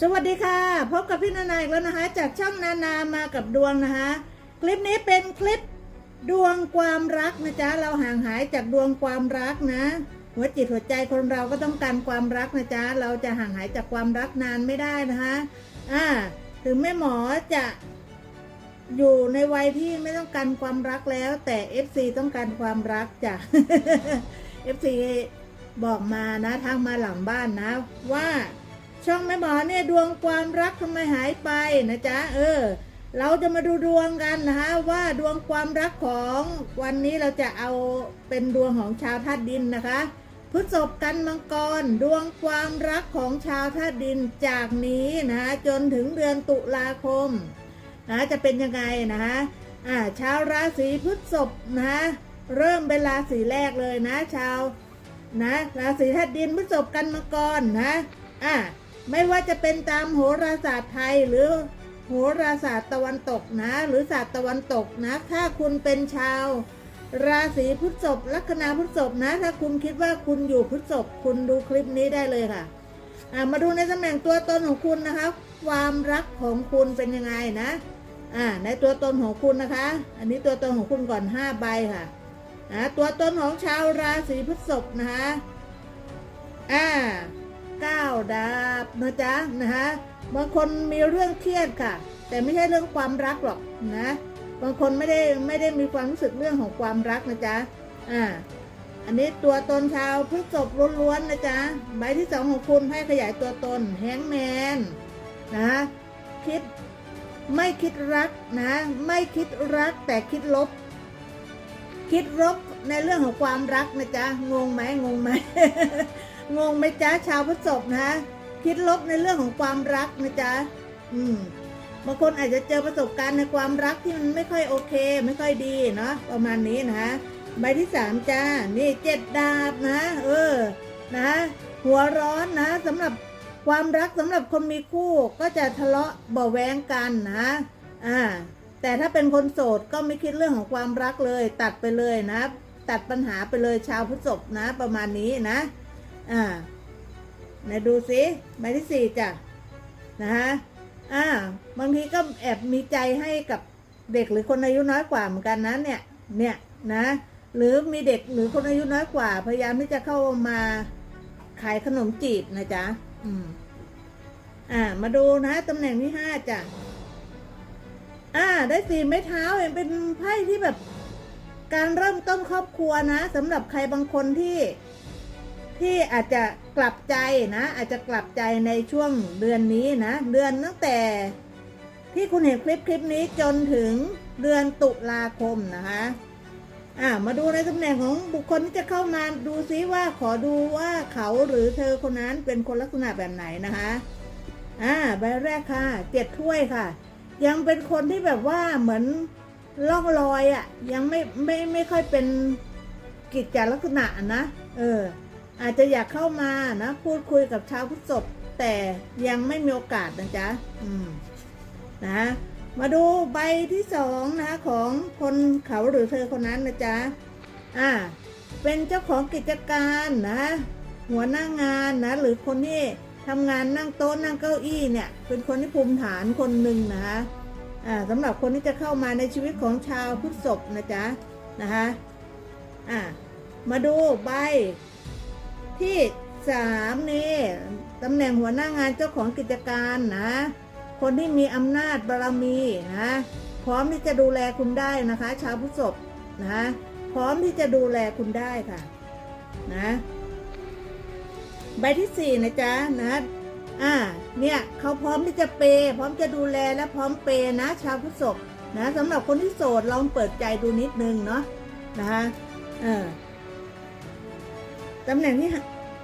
สวัสดีค่ะ พบกับพี่นานาอีกแล้วนะคะ จากช่องนานามากับดวงนะคะ คลิปนี้เป็นคลิปดวงความรักนะจ๊ะเราห่างหายจากดวงความรักนะ หัวจิตหัวใจคนเราก็ต้องการความรักนะจ๊ะเราจะห่างหายจากความรักนานไม่ได้นะคะอ่าถึงแม่หมอจะอยู่ในวัยที่ไม่ต้องการความรักแล้ว แต่ FC ต้องการความรักจ้ะ FC บอกมานะทางมาหลังบ้านนะว่า ช่องแม่หมอเนี่ยดวงความรักทำไมหายไปนะจ๊ะเออ เราจะมาดูดวงกันนะคะว่าดวงความรักของวันนี้เราจะเอาเป็นดวงของชาวธาตุดินนะคะพฤษภกันมังกรดวงความรักของชาวธาตุดินจากนี้นะจนถึงเดือนตุลาคมนะจะเป็นยังไงนะคะอ่าชาวราศีพฤษภนะเริ่มเป็นราศีแรกเลยนะ ชาวนะราศีธาตุดินพฤษภกันมังกรนะอะ ไม่ว่าจะเป็นตามโหราศาสตร์ไทยหรือโหราศาสตร์ตะวันตกนะ หรือศาสตร์ตะวันตกนะ ถ้าคุณเป็นชาว ราศีพฤษภลัคนาพฤษภนะ ถ้าคุณคิดว่าคุณอยู่พฤษภคุณดูคลิปนี้ได้เลยค่ะะมาดูในตำแหน่งตัวตนของคุณนะคะ ความรักของคุณเป็นยังไงนะอ่าในตัวตนของคุณนะคะ อันนี้ตัวตนของคุณก่อน5ใบค่ะนะตัวตนของชาวราศีพฤษภนะคะอ่า ก้าดาบนะจ๊ะนะคะบางคนมีเรื่องเครียดค่ะ แต่ไม่ใช่เรื่องความรักหรอกนะบางคนไม่ได้ไม่ได้มีความรู้สึกเรื่องของความรักนะจ๊ะอ่าอันนี้ตัวตนชาวพฤษภล้วนๆนะจ๊ะใบที่สองของคุณให้ขยายตัวตนแฮงแมนนะคิดไม่คิดรักนะไม่คิดรักแต่คิดลบ คิดลบในเรื่องของความรักนะจ๊ะงงไหมงงไหม งงไหมจ๊ะชาวพฤษภนะคิดลบในเรื่องของความรักนะจ๊ะอืมบางคนอาจจะเจอประสบการณ์ในความรักที่มันไม่ค่อยโอเค ไม่ค่อยดีเนาะประมาณนี้นะใบที่สามจ้านี่เจ็ดดาบนะ เออนะหัวร้อนนะสำหรับความรักสำหรับคนมีคู่ก็จะทะเลาะเบาแวงกันนะอ่าแต่ถ้าเป็นคนโสดก็ไม่คิดเรื่องของความรักเลย ตัดไปเลยนะ ตัดปัญหาไปเลยชาวพฤษภนะ ประมาณนี้นะ อ่าไหนดูสิใบที่สี่จ้ะนะฮะอ่า บางทีก็แอบมีใจให้กับเด็กหรือคนอายุน้อยกว่าเหมือนกันนะเนี่ย เนี่ยนะ หรือมีเด็กหรือคนอายุน้อยกว่า พยายามที่จะเข้ามาขายขนมจีบนะจ๊ะ อืม อ่า มาดูนะตำแหน่งที่ห้าจ้ะ อ่า ได้สี่ไม้เท้าเห็นเป็นไพ่ที่แบบ การเริ่มต้นครอบครัวนะสำหรับใครบางคนที่ ที่อาจจะกลับใจนะ อาจจะกลับใจในช่วงเดือนนี้นะ เดือนตั้งแต่ที่คุณเห็นคลิปคลิปนี้จนถึงเดือนตุลาคมนะคะอ่ามาดูในตำแหน่งของบุคคลที่จะเข้ามาดูซิว่าขอดูว่าเขาหรือเธอคนนั้นเป็นคนลักษณะแบบไหนนะคะอ่าใบแรกค่ะเจ็ดถ้วยค่ะ ยังเป็นคนที่แบบว่าเหมือนล่องลอยอะ่ะยังไม่ไม่ไม่ค่อยเป็นกิจจลักษณะนะ เออ อาจจะอยากเข้ามานะ พูดคุยกับชาวพุทธศพแต่ยังไม่มีโอกาสนะจ๊ะอืมนะมาดูใบที่สองนะของคนเขาหรือเธอคนนั้นนะจ๊ะอ่าเป็นเจ้าของกิจการนะ หัวหน้างานนะ หรือคนที่ทำงานนั่งโต๊ะนั่งเก้าอี้เนี่ย เป็นคนที่ภูมิฐานคนหนึ่งนะคะอ่าสำหรับคนที่จะเข้ามาในชีวิตของชาวพุทธศพนะจ๊ะนะคะอ่ามาดูใบ ที่สามนี่ตำแหน่งหัวหน้างานเจ้าของกิจการนะ คนที่มีอำนาจบารมีนะ พร้อมที่จะดูแลคุณได้นะคะ ชาวพุทธศพนะ พร้อมที่จะดูแลคุณได้ค่ะนะใบที่สี่นะจ๊ะนะอ่าเนี่ยเขาพร้อมที่จะเปย์พร้อมจะดูแลและพร้อมเปย์นะ ชาวพุทธศพนะสำหรับคนที่โสดลองเปิดใจดูนิดนึงเนาะนะคะเออ ตำแหน่งที่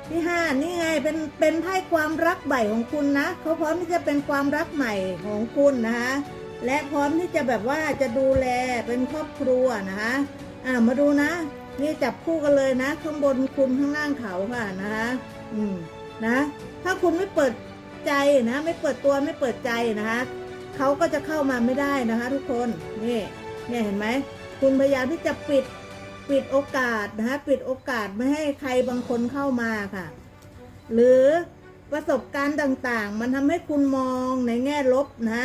ที่ห้านี่ไงเป็นเป็นไพ่ความรักใหม่ของคุณนะเขาพร้อมที่จะเป็นความรักใหม่ของคุณนะคะและพร้อมที่จะแบบว่าจะดูแลเป็นครอบครัวนะคะอ่ามาดูนะ นี่จับคู่กันเลยนะ ข้างบนคุณข้างล่างเขาค่ะนะคะอืมนะถ้าคุณไม่เปิดใจนะ ไม่เปิดตัวไม่เปิดใจนะคะเขาก็จะเข้ามาไม่ได้นะคะ ทุกคนนี่เนี่ยเห็นไหมคุณพยายามที่จะปิด ปิดโอกาสนะคะปิดโอกาสไม่ให้ใครบางคนเข้ามาค่ะ หรือประสบการณ์ต่างๆ มันทำให้คุณมองในแง่ลบนะ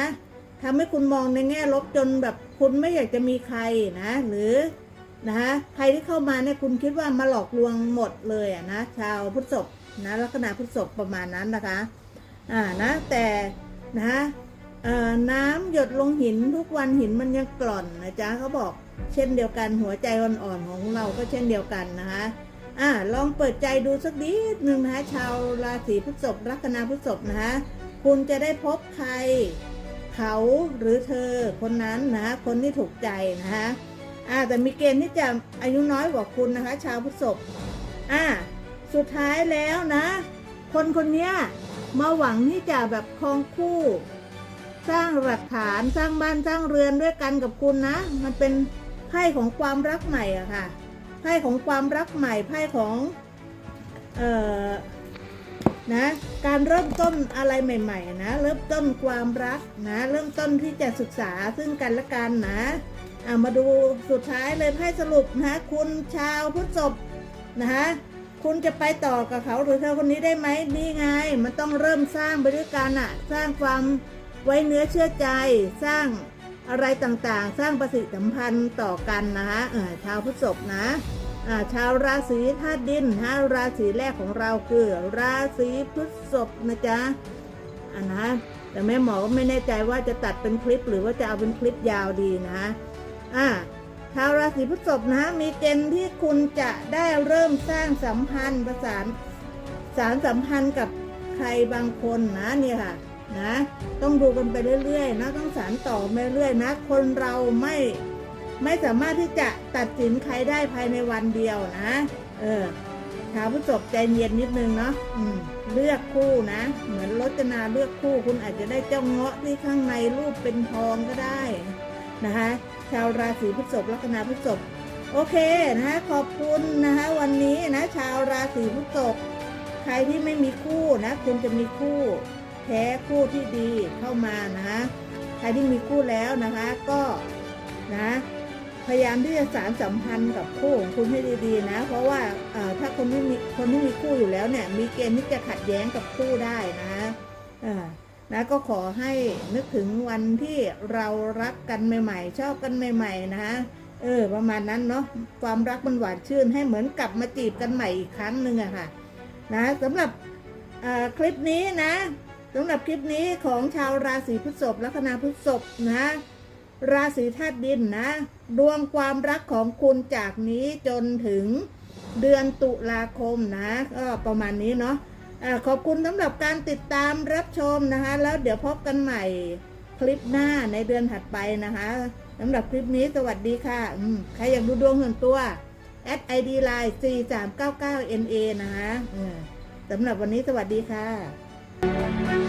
ทำให้คุณมองในแง่ลบจนแบบคุณไม่อยากจะมีใครนะ หรือนะคะใครที่เข้ามาเนี่ยคุณคิดว่ามาหลอกลวงหมดเลยอะนะชาวพุทธศพนะลัคนาพุทธศพประมาณนั้นนะคะอ่านะแต่นะเอ่อน้ำหยดลงหินทุกวันหินมันยังกร่อนนะจ๊ะเขาบอก เช่นเดียวกันหัวใจอ่อนๆของเราก็เช่นเดียวกันนะคะอ่าลองเปิดใจดูสักนิดหนึ่งนะคะชาวราศีพฤษภลัคนาพฤษภนะคะคุณจะได้พบใคร เขาหรือเธอคนนั้นนะคะคนที่ถูกใจนะคะอ่าแต่มีเกณฑ์ที่จะอายุน้อยกว่าคุณนะคะ ชาวพฤษภอ่าสุดท้ายแล้วนะ คนคนนี้มาหวังที่จะแบบครองคู่ สร้างหลักฐานสร้างบ้านสร้างเรือนด้วยกันกับคุณนะ มันเป็น พ่ของความรักใหม่อะค่ะไพ่ของความรักใหม่ไพ่ของเอ่อนะการเริ่มต้นอะไรใหม่ๆนะเริ่มต้นความรักนะเริ่มต้นที่จะศึกษาซึ่งกันและกันนะอ่ามาดูสุดท้ายเลยไพ่สรุปนะคุณชาวพุทธศพนะคะคุณจะไปต่อกับเขาหรือเธอคนนี้ได้ไหมนี่ไง มันต้องเริ่มสร้างไปด้วยกันอะสร้างความไว้เนื้อเชื่อใจสร้าง อะไรต่างๆ สร้างประสิทธิสัมพันธ์ต่อกันนะคะเออชาวพฤษภนะอ่าชาวราศีธาตุดินนะราศีแรกของเราคือ ราศีพฤษภนะจ๊ะอ่านะแต่แม่หมอก็ไม่แน่ใจว่าจะตัดเป็นคลิปหรือว่าจะเอาเป็นคลิปยาวดีนะอ่าชาวราศีพฤษภนะมีเกณฑ์ที่คุณจะได้เริ่มสร้างสัมพันธ์ประสานสารสัมพันธ์กับใครบางคนนะเนี่ยค่ะ นะ ต้องดูกันไปเรื่อยๆนะต้องสานต่อไปเรื่อยๆนะ คนเราไม่ไม่สามารถที่จะตัดสินใครได้ภายในวันเดียวนะ เออชาวผู้จบใจเย็นนิดนึงเนาะอืมเลือกคู่นะ เหมือนรจนาเลือกคู่ คุณอาจจะได้เจ้าเงาะที่ข้างในรูปเป็นทองก็ได้นะคะ ชาวราศีพฤษภลัคนาพฤษภโอเคนะคะขอบคุณนะคะวันนี้นะ ชาวราศีพฤษภใครที่ไม่มีคู่นะ คุณจะมีคู่ แท้คู่ที่ดีเข้ามานะใครที่มีคู่แล้วนะคะก็นะพยายามที่จะสารสัมพันธ์กับคู่ของคุณให้ดีๆนะ เพราะว่าถ้าคนที่มีคนที่มีคู่อยู่แล้วเนี่ยมีเกณฑ์ที่จะขัดแย้งกับคู่ได้นะนะก็ขอให้นึกถึงวันที่เรารักกันใหม่ๆ ชอบกันใหม่ ๆ นะเออประมาณนั้นเนาะความรักมันหวานชื่นให้เหมือนกลับมาจีบกันใหม่อีกครั้งหนึ่งอะค่ะนะสำหรับคลิปนี้นะ สำหรับคลิปนี้ของชาวราศีพฤษภลัคนาพฤษภนะ ราศีธาตุดินนะดวงความรักของคุณจากนี้จนถึงเดือนตุลาคมนะก็ประมาณนี้เนาะอะขอบคุณสำหรับการติดตามรับชมนะคะ แล้วเดี๋ยวพบกันใหม่คลิปหน้าในเดือนถัดไปนะคะสำหรับคลิปนี้สวัสดีค่ะใครอยากดูดวงส่วนตัวแอดไอดีไลน์4 3 9 9 NA นะคะสำหรับวันนี้สวัสดีค่ะ